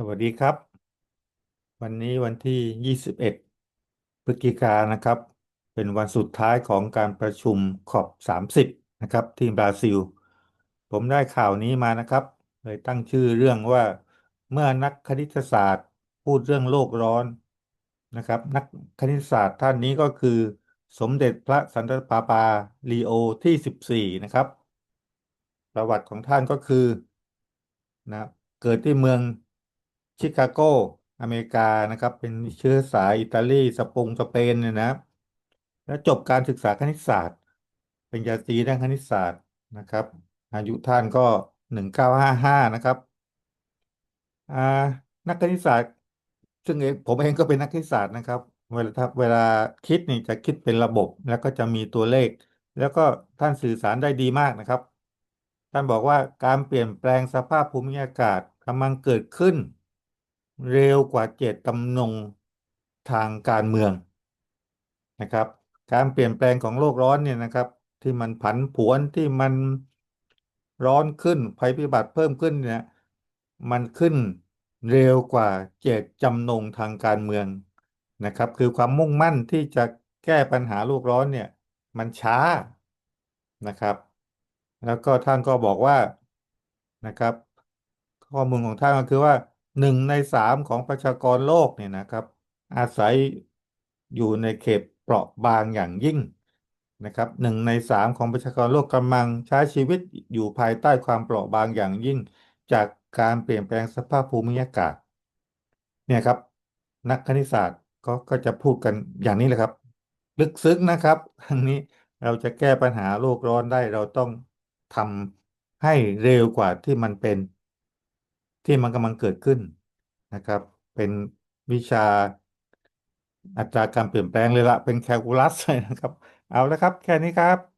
สวัสดีครับ วันนี้วันที่ 21 พฤศจิกายนนะครับ เป็นวันสุดท้ายของการประชุมขอบ 30 นะครับ ที่บราซิล ผมได้ข่าวนี้มานะครับ เลยตั้งชื่อเรื่องว่าเมื่อนักคณิตศาสตร์พูดเรื่องโลกร้อนนะครับ นักคณิตศาสตร์ท่านนี้ก็คือ สมเด็จพระสันตะปาปาลีโอที่ 14 นะครับ ประวัติของท่านก็คือนะเกิดที่เมือง ชิคาโกอเมริกานะครับ เป็นเชื้อสายอิตาลีสปงสเปนเนี่ยนะแล้วจบการศึกษาคณิตศาสตร์ เป็นญาตรีด้านคณิตศาสตร์นะครับ อายุท่านก็1955นะครับอ่านักคณิตศาสตร์ ซึ่งเองผมเองก็เป็นนักคณิตศาสตร์นะครับ เวลาถ้าเวลาคิดนี่จะคิดเป็นระบบแล้วก็จะมีตัวเลข แล้วก็ท่านสื่อสารได้ดีมากนะครับ ท่านบอกว่าการเปลี่ยนแปลงสภาพภูมิอากาศกำลังเกิดขึ้น เร็วกว่าเจตจำนงทางการเมืองนะครับ การเปลี่ยนแปลงของโลกร้อนเนี่ยนะครับ ที่มันผันผวนที่มันร้อนขึ้นภัยพิบัติเพิ่มขึ้นเนี่ยมันขึ้นเร็วกว่าเจตจำนงทางการเมืองนะครับ คือความมุ่งมั่นที่จะแก้ปัญหาโลกร้อนเนี่ยมันช้านะครับ แล้วก็ท่านก็บอกว่านะครับ ข้อมูลของท่านก็คือว่า หนึ่งในสามของประชากรโลกเนี่ยนะครับ อาศัยอยู่ในเขตเปราะบางอย่างยิ่งนะครับหนึ่งในสามของประชากรโลกกำลังใช้ชีวิตอยู่ภายใต้ความเปราะบางอย่างยิ่ง จากการเปลี่ยนแปลงสภาพภูมิอากาศเนี่ยครับ นักคณิตศาสตร์ก็ก็จะพูดกันอย่างนี้แหละครับ ลึกซึ้งนะครับทั้งนี้เราจะแก้ปัญหาโลกร้อนได้เราต้องทำให้เร็วกว่าที่มันเป็น ที่มันกำลังเกิดขึ้นนะครับ เป็นวิชาอัตราการเปลี่ยนแปลงเลยละเป็นแคลคูลัสเลยนะครับ เอาละครับ แค่นี้ครับ